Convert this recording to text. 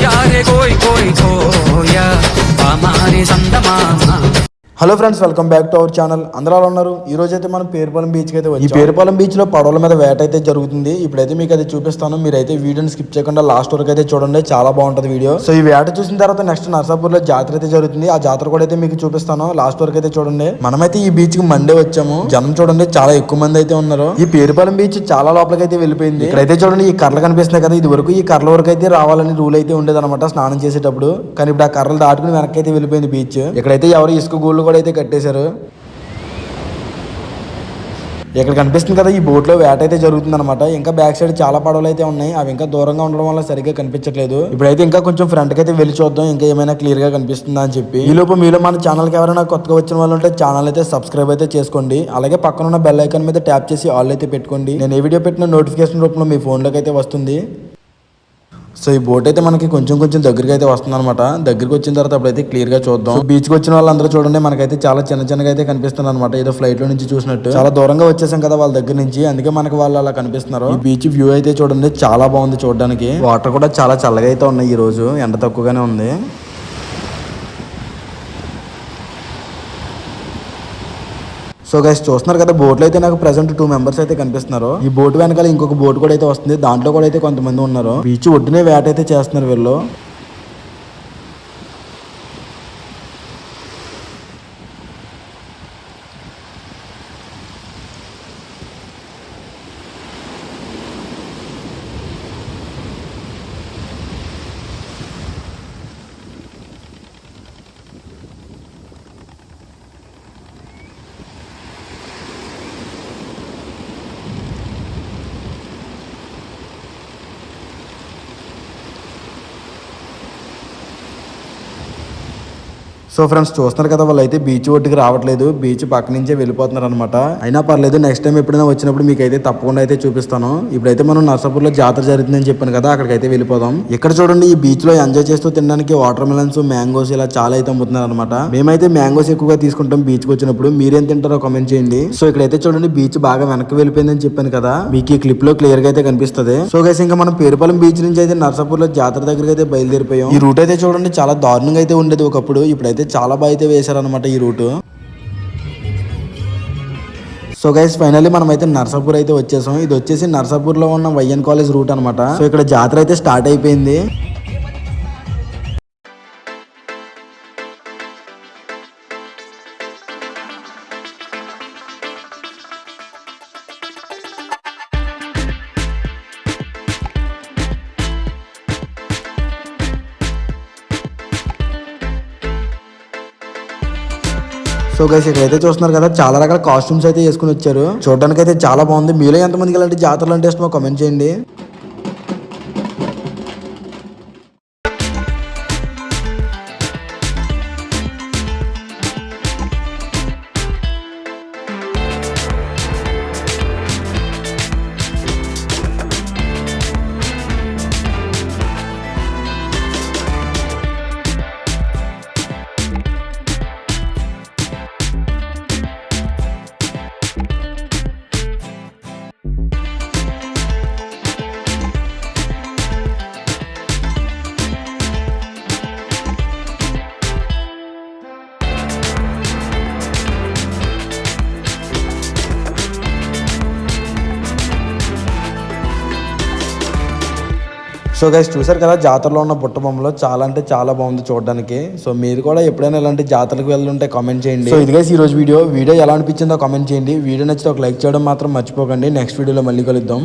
யாரே கோய் கோய் கோயா பாமாரி Chandamama hello friends welcome back to our channel అందరూ అలా ఉన్నారు? ఈ రోజు అయితే మనం పేరుపాలెం బీచ్ అయితే వచ్చి. ఈ పేరుపాలెం బీచ్లో పడవల మీద వేట అయితే జరుగుతుంది. ఇప్పుడైతే మీకు అది చూపిస్తాను. మీరైతే వీడియోని స్కిప్ చేయకుండా లాస్ట్ వరకు అయితే చూడండి. చాలా బాగుంటది వీడియో సో ఈ వేట చూసిన తర్వాత నెక్స్ట్ నర్సాపూర్లో జాతర అయితే జరుగుతుంది. ఆ జాతర కూడా అయితే మీకు చూపిస్తాను. లాస్ట్ వరకు అయితే చూడండి. మనమైతే ఈ బీచ్కి మండే వచ్చాము. జనం చూడండి చాలా ఎక్కువ మంది అయితే ఉన్నారు. ఈ పేరుపాలెం బీచ్ చాలా లోపలికి అయితే వెళ్ళిపోయింది. ఇక్కడైతే చూడండి ఈ కర్రలు కనిపిస్తున్నాయి కదా. ఇది వరకు ఈ కర్రల వరకు అయితే రావాలని రూల్ అయితే ఉండేది స్నానం చేసేటప్పుడు. కానీ ఇప్పుడు ఆ కర్రలు దాటుకుని వెనక్కి అయితే వెళ్ళిపోయింది బీచ్ ఇక్కడైతే ఎవరు ఇసుక గోళ్ళు కూడా అయితే కట్టేశారు. ఇక్కడ కనిపిస్తుంది కదా ఈ బోట్లో వేట అయితే జరుగుతుంది అనమాట ఇంకా బ్యాక్ సైడ్ చాలా పడవలు అయితే ఉన్నాయి. అవి ఇంకా దూరంగా ఉండడం వల్ల సరిగ్గా కనిపించట్లేదు. ఇప్పుడైతే ఇంకా కొంచెం ఫ్రంట్కి అయితే వెళ్ళి చూద్దాం. ఇంకా ఏమైనా క్లియర్గా కనిపిస్తుందా అని చెప్పి. ఈ లోపు మీలో మన ఛానల్కి ఎవరైనా కొత్తగా వచ్చిన వాళ్ళు ఉంటే ఛానల్ అయితే సబ్స్క్రైబ్ అయితే చేసుకోండి. అలాగే పక్కన ఉన్న బెల్ ఐకాన్ మీద ట్యాప్ చేసి ఆల్ అయితే పెట్టుకోండి. నేను ఏ వీడియో పెట్టిన నోటిఫికేషన్ రూపంలో మీ ఫోన్లోకి అయితే వస్తుంది. సో ఈ బోట్ అయితే మనకి కొంచెం కొంచెం దగ్గరికి అయితే వస్తుంది అనమాట దగ్గరికి వచ్చిన తర్వాత అప్పుడైతే క్లియర్గా చూద్దాం. బీచ్కి వచ్చిన వాళ్ళందరూ చూడండి మనకైతే చాలా చిన్న చిన్నగా అయితే కనిపిస్తుంది అనమాట ఏదో ఫ్లైట్లో నుంచి చూసినట్టు. చాలా దూరంగా వచ్చేసాం కదా వాళ్ళ దగ్గర నుంచి. అందుకే మనకి వాళ్ళు అలా కనిపిస్తున్నారు. ఈ బీచ్ వ్యూ అయితే చూడండి చాలా బాగుంది చూడడానికి. వాటర్ కూడా చాలా చల్లగా అయితే ఉన్నాయి ఈ రోజు ఎండ తక్కువగానే ఉంది. సో గైస్ చూస్తున్నారు కదా బోట్లో అయితే నాకు ప్రెసెంట్ టూ మెంబర్స్ అయితే కనిపిస్తున్నారు. ఈ బోట్ వెనకాల ఇంకొక బోట్ కూడా అయితే వస్తుంది. దాంట్లో కూడా అయితే కొంతమంది ఉన్నారు. బీచ్ ఒడ్డునే వేట అయితే చేస్తున్నారు వీళ్ళు. సో ఫ్రెండ్స్ చూస్తున్నారు కదా వాళ్ళు అయితే బీచ్ ఒడ్డుకి రావట్లేదు. బీచ్ పక్క నుంచే వెళ్ళిపోతున్నారు అనమాట అయినా పర్లేదు నెక్స్ట్ టైం ఎప్పుడైనా వచ్చినప్పుడు మీకు అయితే తప్పకుండా అయితే చూపిస్తాను. ఇప్పుడైతే మనం నర్సాపూర్లో జాతర జరుగుతుందని చెప్పాను కదా అక్కడికైతే వెళ్ళిపోదాం. ఇక్కడ చూడండి ఈ బీచ్లో ఎంజాయ్ చేస్తూ తినడానికి వాటర్ మిలన్స్ మ్యాంగోస్ ఇలా చాలా అయితే అమ్ముతున్నారు అనమాట మేమైతే మ్యాంగోస్ ఎక్కువగా తీసుకుంటాం బీచ్కి వచ్చినప్పుడు. మీరేం తింటారో కామెంట్ చేయండి. సో ఇక్కడైతే చూడండి బీచ్ బాగా వెనక్కి వెళ్ళిపోయిందని చెప్పాను కదా. మీకు ఈ క్లిప్లో క్లియర్గా అయితే కనిపిస్తుంది. సో గైస్ ఇంకా మనం పేరుపాలెం బీచ్ నుంచి అయితే నర్సాపూర్లో జాతర దగ్గరికి అయితే బయలుదేరిపోయాం. ఈ రూట్ అయితే చూడండి చాలా దారుణంగా అయితే ఉండేది ఒకప్పుడు. ఇప్పుడైతే చాలా బాగా అయితే వేశారనమాట ఈ రూట్. సో గైస్ ఫైనల్లీ మనం అయితే నర్సాపూర్ అయితే వచ్చేసాం. ఇది వచ్చేసి నర్సాపూర్లో ఉన్న వైఎన్ కాలేజ్ రూట్ అనమాట సో ఇక్కడ జాతర అయితే స్టార్ట్ అయిపోయింది. సో గైస్ ఇక్కడైతే చూస్తున్నారు కదా చాలా రకాల కాస్ట్యూమ్స్ అయితే వేసుకుని వచ్చారు. చూడడానికి అయితే చాలా బాగుంది. మీలో ఎంతమందికి ఇలాంటి జాతరలు అంటే ఇష్టమో కామెంట్ చేయండి. సో గైస్ చూసారు కదా జాతరలో ఉన్న బుట్టబొమ్మలో చాలా అంటే చాలా బాగుంది చూడడానికి. సో మీరు కూడా ఎప్పుడైనా ఇలాంటి జాతరకు వెళ్ళుంటే కామెంట్ చేయండి. సో ఇది గైస్ ఈ రోజు వీడియో. వీడియో ఎలా అనిపించిందో కామెంట్ చేయండి. వీడియో నచ్చితే ఒక లైక్ చేయడం మాత్రం మర్చిపోకండి. నెక్స్ట్ వీడియోలో మళ్ళీ కలుద్దాం.